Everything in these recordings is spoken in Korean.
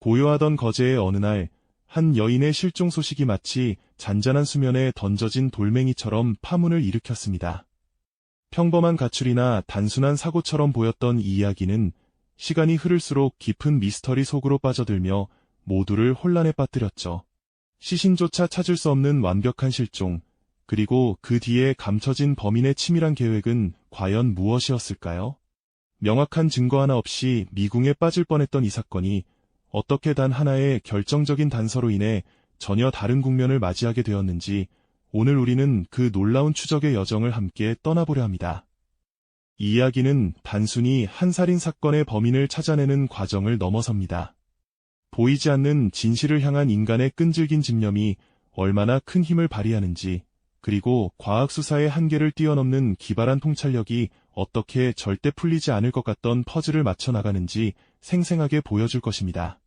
고요하던 거제의 어느 날, 한 여인의 실종 소식이 마치 잔잔한 수면에 던져진 돌멩이처럼 파문을 일으켰습니다. 평범한 가출이나 단순한 사고처럼 보였던 이 이야기는 시간이 흐를수록 깊은 미스터리 속으로 빠져들며 모두를 혼란에 빠뜨렸죠. 시신조차 찾을 수 없는 완벽한 실종, 그리고 그 뒤에 감춰진 범인의 치밀한 계획은 과연 무엇이었을까요? 명확한 증거 하나 없이 미궁에 빠질 뻔했던 이 사건이 어떻게 단 하나의 결정적인 단서로 인해 전혀 다른 국면을 맞이하게 되었는지 오늘 우리는 그 놀라운 추적의 여정을 함께 떠나보려 합니다. 이 이야기는 단순히 한 살인 사건의 범인을 찾아내는 과정을 넘어섭니다. 보이지 않는 진실을 향한 인간의 끈질긴 집념이 얼마나 큰 힘을 발휘하는지, 그리고 과학 수사의 한계를 뛰어넘는 기발한 통찰력이 어떻게 절대 풀리지 않을 것 같던 퍼즐을 맞춰 나가는지 생생하게 보여줄 것입니다.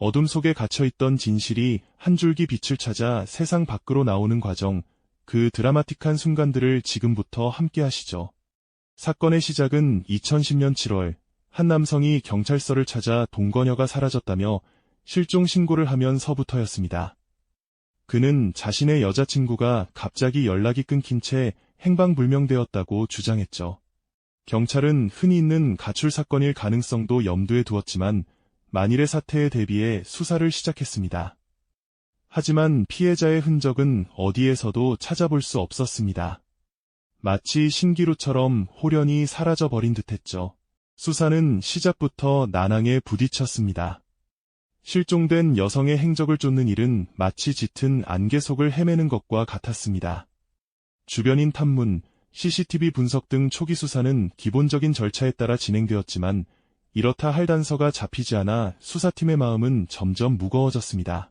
어둠 속에 갇혀있던 진실이 한 줄기 빛을 찾아 세상 밖으로 나오는 과정, 그 드라마틱한 순간들을 지금부터 함께 하시죠. 사건의 시작은 2010년 7월, 한 남성이 경찰서를 찾아 동거녀가 사라졌다며 실종 신고를 하면서부터였습니다. 그는 자신의 여자친구가 갑자기 연락이 끊긴 채 행방불명되었다고 주장했죠. 경찰은 흔히 있는 가출 사건일 가능성도 염두에 두었지만 만일의 사태에 대비해 수사를 시작했습니다. 하지만 피해자의 흔적은 어디에서도 찾아볼 수 없었습니다. 마치 신기루처럼 호련히 사라져버린 듯했죠. 수사는 시작부터 난항에 부딪혔습니다. 실종된 여성의 행적을 쫓는 일은 마치 짙은 안개 속을 헤매는 것과 같았습니다. 주변인 탐문, CCTV 분석 등 초기 수사는 기본적인 절차에 따라 진행되었지만 이렇다 할 단서가 잡히지 않아 수사팀의 마음은 점점 무거워졌습니다.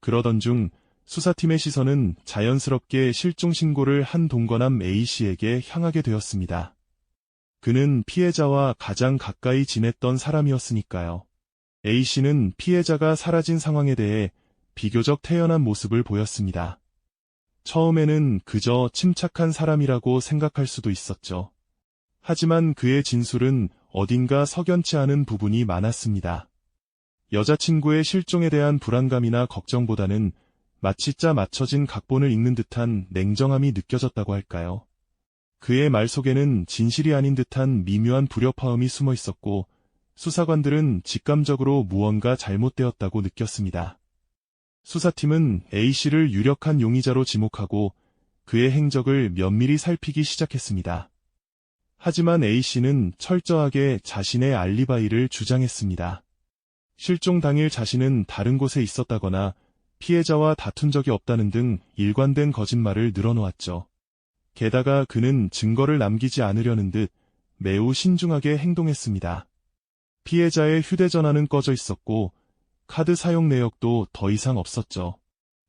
그러던 중 수사팀의 시선은 자연스럽게 실종 신고를 한 동거남 A씨에게 향하게 되었습니다. 그는 피해자와 가장 가까이 지냈던 사람이었으니까요. A씨는 피해자가 사라진 상황에 대해 비교적 태연한 모습을 보였습니다. 처음에는 그저 침착한 사람이라고 생각할 수도 있었죠. 하지만 그의 진술은 어딘가 석연치 않은 부분이 많았습니다. 여자친구의 실종에 대한 불안감이나 걱정보다는 마치 짜 맞춰진 각본을 읽는 듯한 냉정함이 느껴졌다고 할까요? 그의 말 속에는 진실이 아닌 듯한 미묘한 불협화음이 숨어 있었고 수사관들은 직감적으로 무언가 잘못되었다고 느꼈습니다. 수사팀은 A씨를 유력한 용의자로 지목하고 그의 행적을 면밀히 살피기 시작했습니다. 하지만 A씨는 철저하게 자신의 알리바이를 주장했습니다. 실종 당일 자신은 다른 곳에 있었다거나 피해자와 다툰 적이 없다는 등 일관된 거짓말을 늘어놓았죠. 게다가 그는 증거를 남기지 않으려는 듯 매우 신중하게 행동했습니다. 피해자의 휴대전화는 꺼져 있었고 카드 사용 내역도 더 이상 없었죠.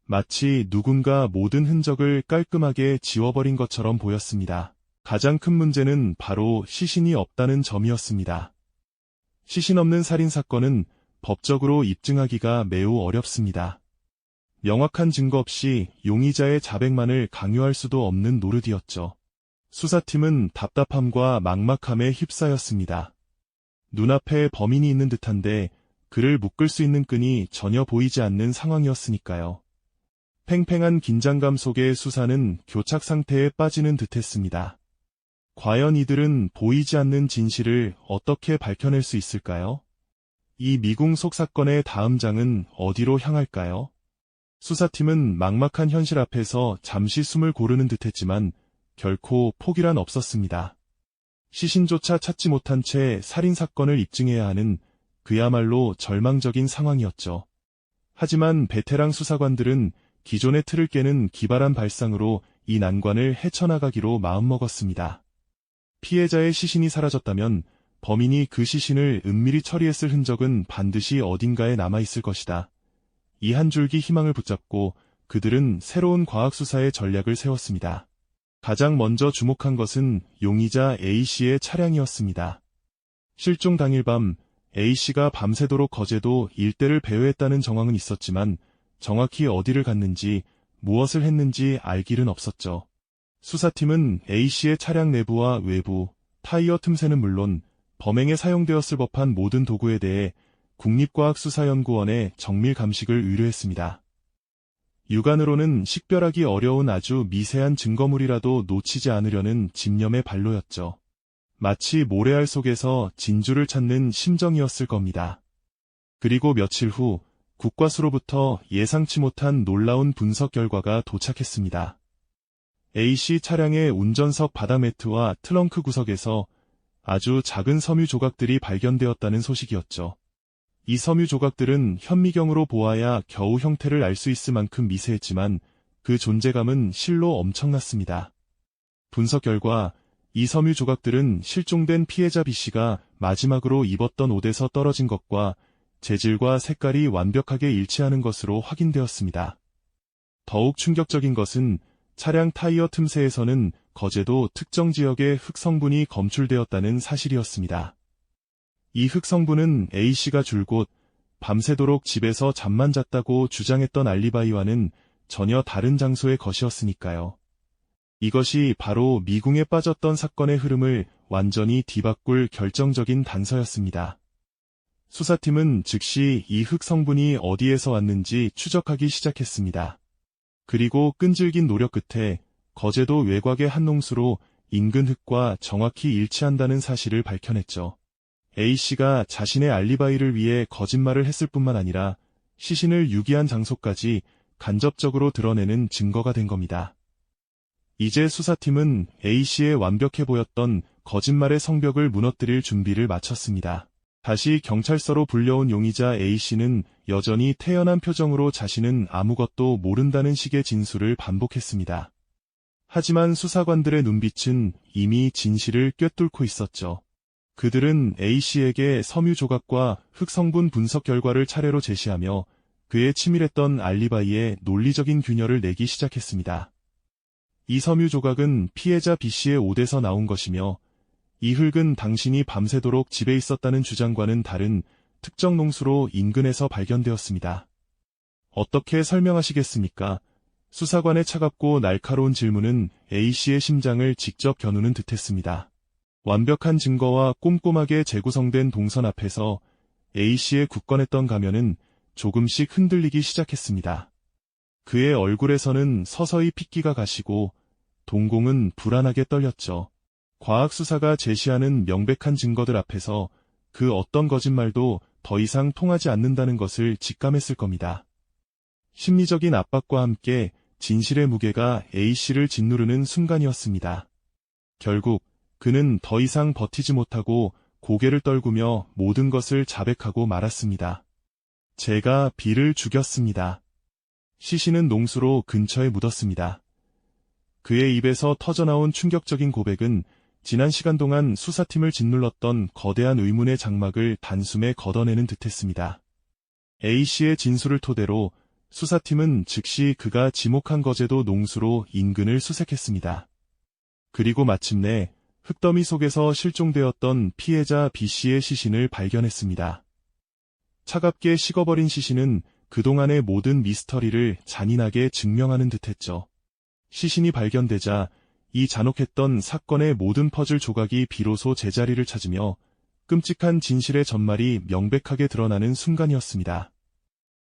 마치 누군가 모든 흔적을 깔끔하게 지워버린 것처럼 보였습니다. 가장 큰 문제는 바로 시신이 없다는 점이었습니다. 시신 없는 살인사건은 법적으로 입증하기가 매우 어렵습니다. 명확한 증거 없이 용의자의 자백만을 강요할 수도 없는 노릇이었죠. 수사팀은 답답함과 막막함에 휩싸였습니다. 눈앞에 범인이 있는 듯한데 그를 묶을 수 있는 끈이 전혀 보이지 않는 상황이었으니까요. 팽팽한 긴장감 속의 수사는 교착 상태에 빠지는 듯했습니다. 과연 이들은 보이지 않는 진실을 어떻게 밝혀낼 수 있을까요? 이 미궁 속 사건의 다음 장은 어디로 향할까요? 수사팀은 막막한 현실 앞에서 잠시 숨을 고르는 듯했지만 결코 포기란 없었습니다. 시신조차 찾지 못한 채 살인사건을 입증해야 하는 그야말로 절망적인 상황이었죠. 하지만 베테랑 수사관들은 기존의 틀을 깨는 기발한 발상으로 이 난관을 헤쳐나가기로 마음먹었습니다. 피해자의 시신이 사라졌다면 범인이 그 시신을 은밀히 처리했을 흔적은 반드시 어딘가에 남아있을 것이다. 이 한 줄기 희망을 붙잡고 그들은 새로운 과학 수사의 전략을 세웠습니다. 가장 먼저 주목한 것은 용의자 A씨의 차량이었습니다. 실종 당일 밤 A씨가 밤새도록 거제도 일대를 배회했다는 정황은 있었지만 정확히 어디를 갔는지 무엇을 했는지 알 길은 없었죠. 수사팀은 A씨의 차량 내부와 외부, 타이어 틈새는 물론 범행에 사용되었을 법한 모든 도구에 대해 국립과학수사연구원에 정밀 감식을 의뢰했습니다. 육안으로는 식별하기 어려운 아주 미세한 증거물이라도 놓치지 않으려는 집념의 발로였죠. 마치 모래알 속에서 진주를 찾는 심정이었을 겁니다. 그리고 며칠 후 국과수로부터 예상치 못한 놀라운 분석 결과가 도착했습니다. A씨 차량의 운전석 바닥 매트와 트렁크 구석에서 아주 작은 섬유 조각들이 발견되었다는 소식이었죠. 이 섬유 조각들은 현미경으로 보아야 겨우 형태를 알 수 있을 만큼 미세했지만 그 존재감은 실로 엄청났습니다. 분석 결과 이 섬유 조각들은 실종된 피해자 B씨가 마지막으로 입었던 옷에서 떨어진 것과 재질과 색깔이 완벽하게 일치하는 것으로 확인되었습니다. 더욱 충격적인 것은 차량 타이어 틈새에서는 거제도 특정 지역의 흑성분이 검출되었다는 사실이었습니다. 이 흑성분은 A씨가 줄곧 밤새도록 집에서 잠만 잤다고 주장했던 알리바이와는 전혀 다른 장소의 것이었으니까요. 이것이 바로 미궁에 빠졌던 사건의 흐름을 완전히 뒤바꿀 결정적인 단서였습니다. 수사팀은 즉시 이흙 성분이 어디에서 왔는지 추적하기 시작했습니다. 그리고 끈질긴 노력 끝에 거제도 외곽의 한 농수로 인근 흙과 정확히 일치한다는 사실을 밝혀냈죠. A씨가 자신의 알리바이를 위해 거짓말을 했을 뿐만 아니라 시신을 유기한 장소까지 간접적으로 드러내는 증거가 된 겁니다. 이제 수사팀은 A씨의 완벽해 보였던 거짓말의 성벽을 무너뜨릴 준비를 마쳤습니다. 다시 경찰서로 불려온 용의자 A씨는 여전히 태연한 표정으로 자신은 아무것도 모른다는 식의 진술을 반복했습니다. 하지만 수사관들의 눈빛은 이미 진실을 꿰뚫고 있었죠. 그들은 A씨에게 섬유 조각과 흑성분 분석 결과를 차례로 제시하며 그의 치밀했던 알리바이에 논리적인 균열을 내기 시작했습니다. 이 섬유 조각은 피해자 B씨의 옷에서 나온 것이며 이 흙은 당신이 밤새도록 집에 있었다는 주장과는 다른 특정 농수로 인근에서 발견되었습니다. 어떻게 설명하시겠습니까? 수사관의 차갑고 날카로운 질문은 A씨의 심장을 직접 겨누는 듯했습니다. 완벽한 증거와 꼼꼼하게 재구성된 동선 앞에서 A씨의 굳건했던 가면은 조금씩 흔들리기 시작했습니다. 그의 얼굴에서는 서서히 핏기가 가시고 동공은 불안하게 떨렸죠. 과학수사가 제시하는 명백한 증거들 앞에서 그 어떤 거짓말도 더 이상 통하지 않는다는 것을 직감했을 겁니다. 심리적인 압박과 함께 진실의 무게가 A씨를 짓누르는 순간이었습니다. 결국 그는 더 이상 버티지 못하고 고개를 떨구며 모든 것을 자백하고 말았습니다. 제가 비를 죽였습니다. 시신은 농수로 근처에 묻었습니다. 그의 입에서 터져나온 충격적인 고백은 지난 시간 동안 수사팀을 짓눌렀던 거대한 의문의 장막을 단숨에 걷어내는 듯했습니다. A씨의 진술을 토대로 수사팀은 즉시 그가 지목한 거제도 농수로 인근을 수색했습니다. 그리고 마침내 흙더미 속에서 실종되었던 피해자 B씨의 시신을 발견했습니다. 차갑게 식어버린 시신은 그동안의 모든 미스터리를 잔인하게 증명하는 듯했죠. 시신이 발견되자 이 잔혹했던 사건의 모든 퍼즐 조각이 비로소 제자리를 찾으며 끔찍한 진실의 전말이 명백하게 드러나는 순간이었습니다.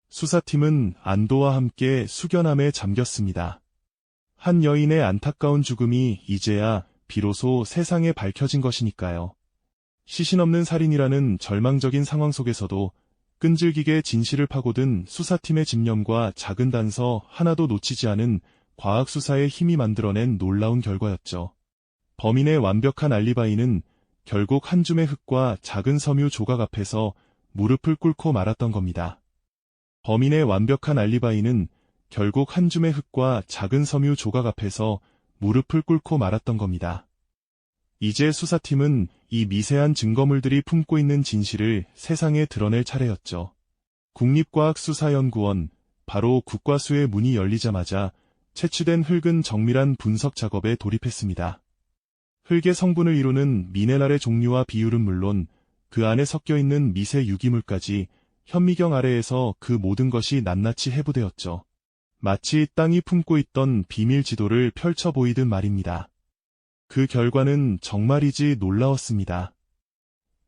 수사팀은 안도와 함께 숙연함에 잠겼습니다. 한 여인의 안타까운 죽음이 이제야 비로소 세상에 밝혀진 것이니까요. 시신 없는 살인이라는 절망적인 상황 속에서도 끈질기게 진실을 파고든 수사팀의 집념과 작은 단서 하나도 놓치지 않은 과학수사의 힘이 만들어낸 놀라운 결과였죠. 범인의 완벽한 알리바이는 결국 한 줌의 흙과 작은 섬유 조각 앞에서 무릎을 꿇고 말았던 겁니다. 범인의 완벽한 알리바이는 결국 한 줌의 흙과 작은 섬유 조각 앞에서 무릎을 꿇고 말았던 겁니다. 이제 수사팀은 이 미세한 증거물들이 품고 있는 진실을 세상에 드러낼 차례였죠. 국립과학수사연구원, 바로 국과수의 문이 열리자마자 채취된 흙은 정밀한 분석 작업에 돌입했습니다. 흙의 성분을 이루는 미네랄의 종류와 비율은 물론 그 안에 섞여 있는 미세 유기물까지 현미경 아래에서 그 모든 것이 낱낱이 해부되었죠. 마치 땅이 품고 있던 비밀 지도를 펼쳐 보이듯 말입니다. 그 결과는 정말이지 놀라웠습니다.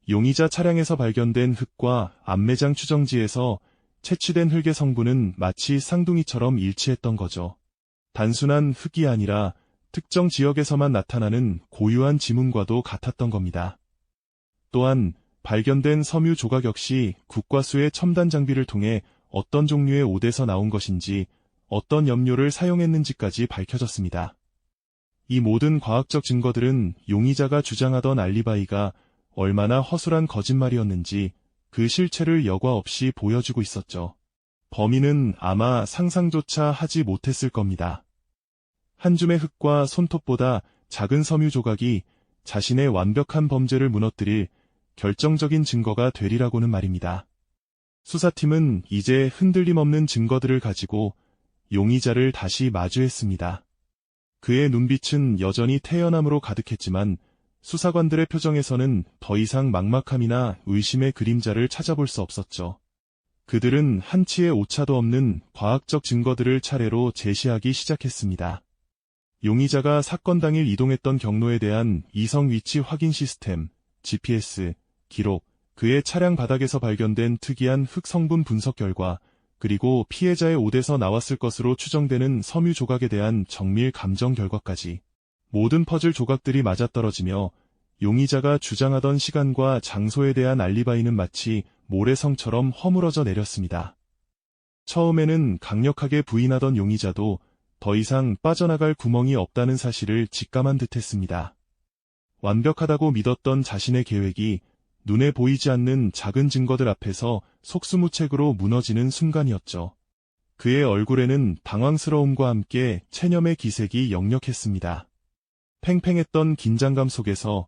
용의자 차량에서 발견된 흙과 안매장 추정지에서 채취된 흙의 성분은 마치 쌍둥이처럼 일치했던 거죠. 단순한 흙이 아니라 특정 지역에서만 나타나는 고유한 지문과도 같았던 겁니다. 또한 발견된 섬유 조각 역시 국과수의 첨단 장비를 통해 어떤 종류의 옷에서 나온 것인지 어떤 염료를 사용했는지까지 밝혀졌습니다. 이 모든 과학적 증거들은 용의자가 주장하던 알리바이가 얼마나 허술한 거짓말이었는지 그 실체를 여과 없이 보여주고 있었죠. 범인은 아마 상상조차 하지 못했을 겁니다. 한 줌의 흙과 손톱보다 작은 섬유 조각이 자신의 완벽한 범죄를 무너뜨릴 결정적인 증거가 되리라고는 말입니다. 수사팀은 이제 흔들림 없는 증거들을 가지고 용의자를 다시 마주했습니다. 그의 눈빛은 여전히 태연함으로 가득했지만 수사관들의 표정에서는 더 이상 막막함이나 의심의 그림자를 찾아볼 수 없었죠. 그들은 한치의 오차도 없는 과학적 증거들을 차례로 제시하기 시작했습니다. 용의자가 사건 당일 이동했던 경로에 대한 이성 위치 확인 시스템, GPS, 기록, 그의 차량 바닥에서 발견된 특이한 흙 성분 분석 결과, 그리고 피해자의 옷에서 나왔을 것으로 추정되는 섬유 조각에 대한 정밀 감정 결과까지 모든 퍼즐 조각들이 맞아떨어지며 용의자가 주장하던 시간과 장소에 대한 알리바이는 마치 모래성처럼 허물어져 내렸습니다. 처음에는 강력하게 부인하던 용의자도 더 이상 빠져나갈 구멍이 없다는 사실을 직감한 듯했습니다. 완벽하다고 믿었던 자신의 계획이 눈에 보이지 않는 작은 증거들 앞에서 속수무책으로 무너지는 순간이었죠. 그의 얼굴에는 당황스러움과 함께 체념의 기색이 역력했습니다. 팽팽했던 긴장감 속에서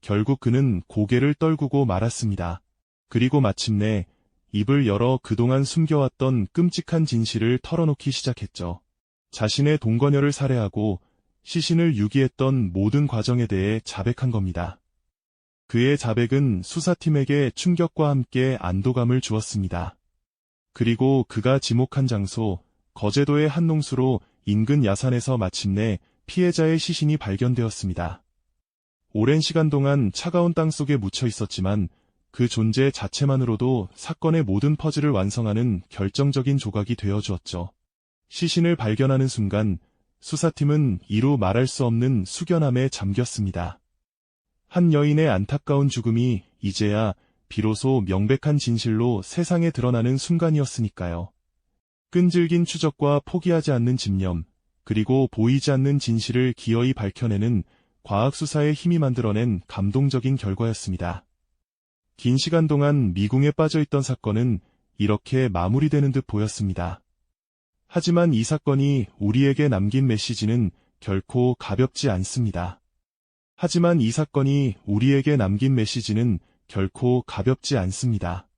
결국 그는 고개를 떨구고 말았습니다. 그리고 마침내 입을 열어 그동안 숨겨왔던 끔찍한 진실을 털어놓기 시작했죠. 자신의 동거녀를 살해하고 시신을 유기했던 모든 과정에 대해 자백한 겁니다. 그의 자백은 수사팀에게 충격과 함께 안도감을 주었습니다. 그리고 그가 지목한 장소, 거제도의 한 농수로 인근 야산에서 마침내 피해자의 시신이 발견되었습니다. 오랜 시간 동안 차가운 땅 속에 묻혀 있었지만 그 존재 자체만으로도 사건의 모든 퍼즐을 완성하는 결정적인 조각이 되어 주었죠. 시신을 발견하는 순간 수사팀은 이루 말할 수 없는 숙연함에 잠겼습니다. 한 여인의 안타까운 죽음이 이제야 비로소 명백한 진실로 세상에 드러나는 순간이었으니까요. 끈질긴 추적과 포기하지 않는 집념, 그리고 보이지 않는 진실을 기어이 밝혀내는 과학수사의 힘이 만들어낸 감동적인 결과였습니다. 긴 시간 동안 미궁에 빠져있던 사건은 이렇게 마무리되는 듯 보였습니다. 하지만 이 사건이 우리에게 남긴 메시지는 결코 가볍지 않습니다. 하지만 이 사건이 우리에게 남긴 메시지는 결코 가볍지 않습니다.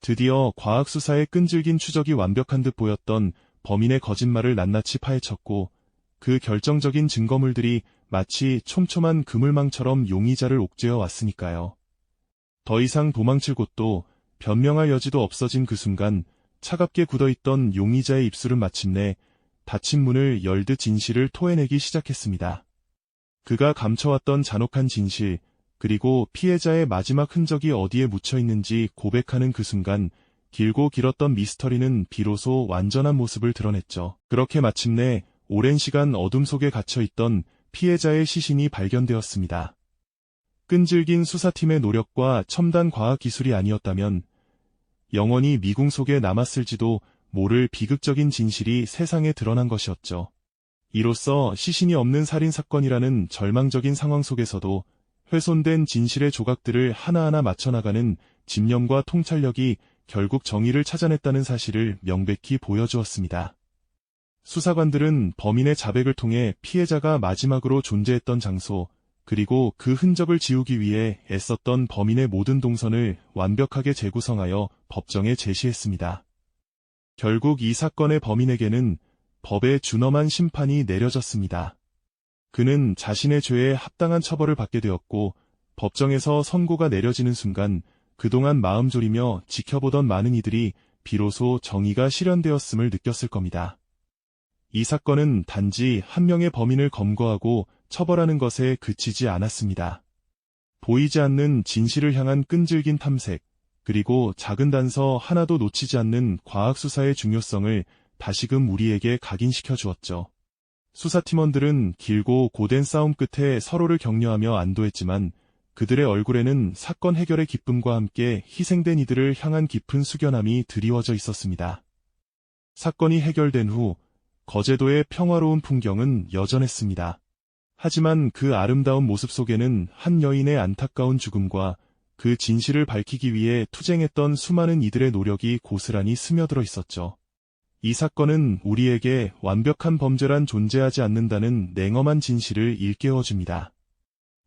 드디어 과학수사의 끈질긴 추적이 완벽한 듯 보였던 범인의 거짓말을 낱낱이 파헤쳤고 그 결정적인 증거물들이 마치 촘촘한 그물망처럼 용의자를 옥죄어 왔으니까요. 더 이상 도망칠 곳도 변명할 여지도 없어진 그 순간 차갑게 굳어있던 용의자의 입술은 마침내 닫힌 문을 열듯 진실을 토해내기 시작했습니다. 그가 감춰왔던 잔혹한 진실, 그리고 피해자의 마지막 흔적이 어디에 묻혀 있는지 고백하는 그 순간 길고 길었던 미스터리는 비로소 완전한 모습을 드러냈죠. 그렇게 마침내 오랜 시간 어둠 속에 갇혀 있던 피해자의 시신이 발견되었습니다. 끈질긴 수사팀의 노력과 첨단 과학 기술이 아니었다면 영원히 미궁 속에 남았을지도 모를 비극적인 진실이 세상에 드러난 것이었죠. 이로써 시신이 없는 살인사건이라는 절망적인 상황 속에서도 훼손된 진실의 조각들을 하나하나 맞춰나가는 집념과 통찰력이 결국 정의를 찾아냈다는 사실을 명백히 보여주었습니다. 수사관들은 범인의 자백을 통해 피해자가 마지막으로 존재했던 장소, 그리고 그 흔적을 지우기 위해 애썼던 범인의 모든 동선을 완벽하게 재구성하여 법정에 제시했습니다. 결국 이 사건의 범인에게는 법에 준엄한 심판이 내려졌습니다. 그는 자신의 죄에 합당한 처벌을 받게 되었고 법정에서 선고가 내려지는 순간 그동안 마음 졸이며 지켜보던 많은 이들이 비로소 정의가 실현되었음을 느꼈을 겁니다. 이 사건은 단지 한 명의 범인을 검거하고 처벌하는 것에 그치지 않았습니다. 보이지 않는 진실을 향한 끈질긴 탐색, 그리고 작은 단서 하나도 놓치지 않는 과학수사의 중요성을 다시금 우리에게 각인시켜 주었죠. 수사팀원들은 길고 고된 싸움 끝에 서로를 격려하며 안도했지만 그들의 얼굴에는 사건 해결의 기쁨과 함께 희생된 이들을 향한 깊은 숙연함이 드리워져 있었습니다. 사건이 해결된 후 거제도의 평화로운 풍경은 여전했습니다. 하지만 그 아름다운 모습 속에는 한 여인의 안타까운 죽음과 그 진실을 밝히기 위해 투쟁했던 수많은 이들의 노력이 고스란히 스며들어 있었죠. 이 사건은 우리에게 완벽한 범죄란 존재하지 않는다는 냉엄한 진실을 일깨워줍니다.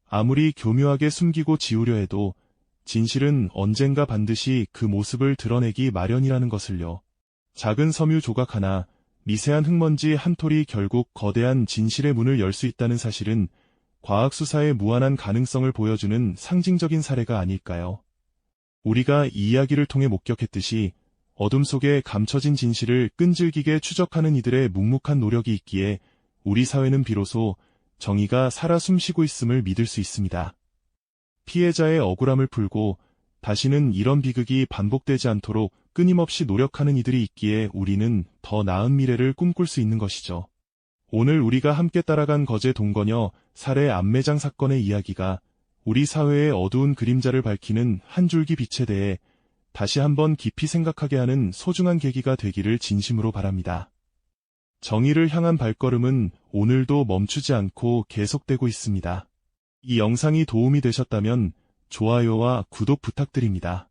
아무리 교묘하게 숨기고 지우려 해도 진실은 언젠가 반드시 그 모습을 드러내기 마련이라는 것을요. 작은 섬유 조각 하나, 미세한 흙먼지 한 톨이 결국 거대한 진실의 문을 열 수 있다는 사실은 과학 수사의 무한한 가능성을 보여주는 상징적인 사례가 아닐까요? 우리가 이 이야기를 통해 목격했듯이 어둠 속에 감춰진 진실을 끈질기게 추적하는 이들의 묵묵한 노력이 있기에 우리 사회는 비로소 정의가 살아 숨쉬고 있음을 믿을 수 있습니다. 피해자의 억울함을 풀고 다시는 이런 비극이 반복되지 않도록 끊임없이 노력하는 이들이 있기에 우리는 더 나은 미래를 꿈꿀 수 있는 것이죠. 오늘 우리가 함께 따라간 거제 동거녀 살해 안매장 사건의 이야기가 우리 사회의 어두운 그림자를 밝히는 한 줄기 빛에 대해 다시 한번 깊이 생각하게 하는 소중한 계기가 되기를 진심으로 바랍니다. 정의를 향한 발걸음은 오늘도 멈추지 않고 계속되고 있습니다. 이 영상이 도움이 되셨다면 좋아요와 구독 부탁드립니다.